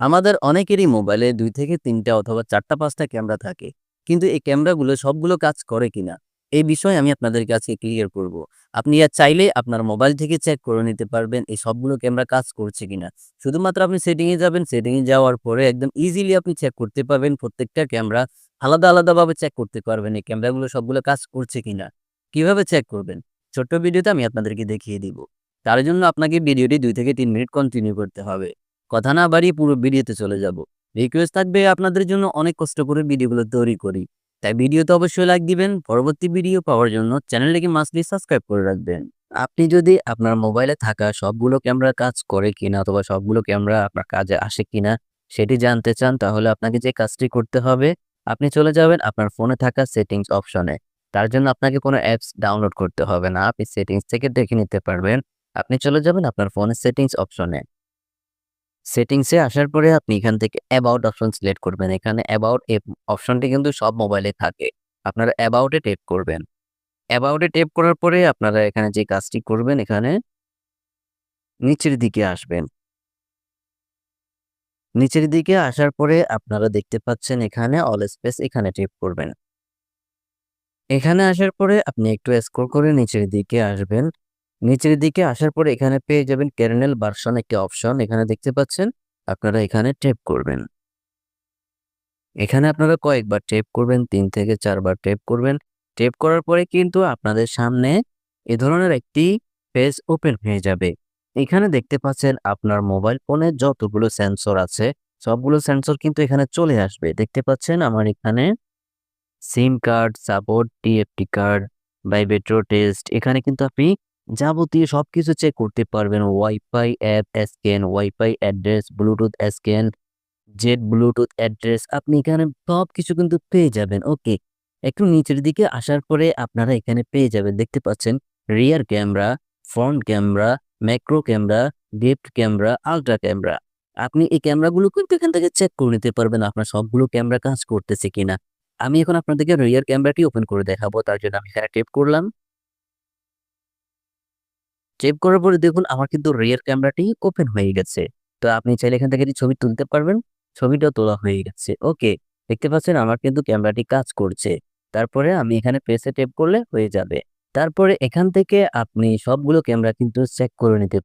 আমাদের অনেকেরই মোবাইলে দুই থেকে তিনটা অথবা চারটা পাঁচটা ক্যামেরা থাকে। কিন্তু এই ক্যামেরাগুলো সবগুলো কাজ করে কিনা? এই বিষয়ে আমি আপনাদের কাছে ক্লিয়ার করব। আপনি আর চাইলে আপনার মোবাইল থেকে চেক করে নিতে পারবেন এই সবগুলো ক্যামেরা কাজ করছে কিনা। শুধুমাত্র আপনি সেটিংয়ে যাবেন, সেটিংয়ে যাওয়ার পরে একদম ইজিলি আপনি চেক করতে পারবেন প্রত্যেকটা ক্যামেরা আলাদা, আলাদাভাবে চেক করতে পারবেন এই ক্যামেরাগুলো সবগুলো কাজ করছে কিনা। কীভাবে চেক করবেন? ছোট্ট ভিডিওতে আমি আপনাদেরকে দেখিয়ে দিব। তার জন্য আপনাকে ভিডিওটি দুই থেকে তিন মিনিট কন্টিনিউ করতে হবে। কথা না বাড়িয়ে পুরো ভিডিওতে চলে যাব। রিকোয়েস্ট থাকবে আপনাদের জন্য অনেক কষ্ট করে ভিডিওগুলো তৈরি করি। তাই ভিডিওতে অবশ্যই লাইক দিবেন। পরবর্তী ভিডিও পাওয়ার জন্য চ্যানেলটিকে মাস্টলি সাবস্ক্রাইব করে রাখবেন। আপনি যদি আপনার মোবাইলে থাকা সবগুলো ক্যামেরা কাজ করে কিনা অথবা সবগুলো ক্যামেরা আপনার কাজে আসে কিনা সেটি জানতে চান, তাহলে আপনাকে যে কাজটি করতে হবে, আপনি চলে যাবেন আপনার ফোনে থাকা সেটিংস অপশনে। তার জন্য আপনাকে কোনো অ্যাপস ডাউনলোড করতে হবে না। আপনি সেটিংস থেকে দেখে নিতে পারবেন। আপনি চলে যাবেন আপনার ফোনের সেটিংস অপশনে। সেটিংসে আসার পরে আপনি এখান থেকে অ্যাবাউট অপশন সিলেক্ট করবেন। এখানে অ্যাবাউট অপশনটি কিন্তু সব মোবাইলে থাকে। আপনারা অ্যাবাউট এ ট্যাপ করবেন। অ্যাবাউট টেপ করার পরে আপনারা এখানে যে কাজটি করবেন, এখানে নিচের দিকে আসবেন। নিচের দিকে আসার পরে আপনারা দেখতে পাচ্ছেন এখানে অল স্পেস এখানে টেপ করবেন। এখানে আসার পরে আপনি একটু স্ক্রল করে নিচের দিকে আসবেন। নিচের দিকে আসার পরে এখানে পেয়ে যাবেন কার্নেল ভার্সন একটি অপশন এখানে দেখতে পাচ্ছেন। আপনারা এখানে ট্যাপ করবেন। এখানে আপনারা কয়েকবার ট্যাপ করবেন তিন থেকে ৪ বার ট্যাপ করবেন। ট্যাপ করার পরে কিন্তু আপনাদের সামনে এ ধরনের একটি পেজ ওপেন হয়ে যাবে। এখানে দেখতে পাচ্ছেন আপনার মোবাইল ফোনে যতগুলো সেন্সর আছে সবগুলো সেন্সর কিন্তু এখানে চলে আসবে। দেখতে পাচ্ছেন আমার এখানে SIM card, support, TFT card, vibrator test এখানে কিন্তু আপনি যাবতীয় সবকিছু চেক করতে পারবেন। WiFi app scan, WiFi address, Bluetooth scan, jet Bluetooth address আপনি এখানে সবকিছু কিন্তু পেয়ে যাবেন। ওকে। একটু নিচের দিকে আসার পরে আপনারা এখানে পেয়ে যাবেন। দেখতে পাচ্ছেন rear camera, front camera, macro camera, depth camera, ultra camera. আপনি এই ক্যামেরাগুলো কিন্তু এখান থেকে চেক করে নিতে পারবেন আপনার সবগুলো ক্যামেরা কাজ করতেছে কিনা। আমি এখন আপনাদেরকে রিয়ার ক্যামেরাটি ওপেন করে দেখাবো। তার জন্য আমি এখানে ট্যাপ করলাম। ট্যাপ করার পরে দেখুন আমার কিন্তু রিয়ার ক্যামেরাটি ওপেন হয়ে গেছে। তো আপনি চাইলে এখান থেকে ছবি তুলতে পারবেন। ছবিটাও তোলা হয়ে গেছে। ওকে। দেখতে পাচ্ছেন আমার কিন্তু ক্যামেরাটি কাজ করছে। তারপরে আমি এখানে প্রেসে টেপ করলে হয়ে যাবে। তারপরে এখান থেকে আপনি সবগুলো ক্যামেরা কিন্তু চেক করে নিতে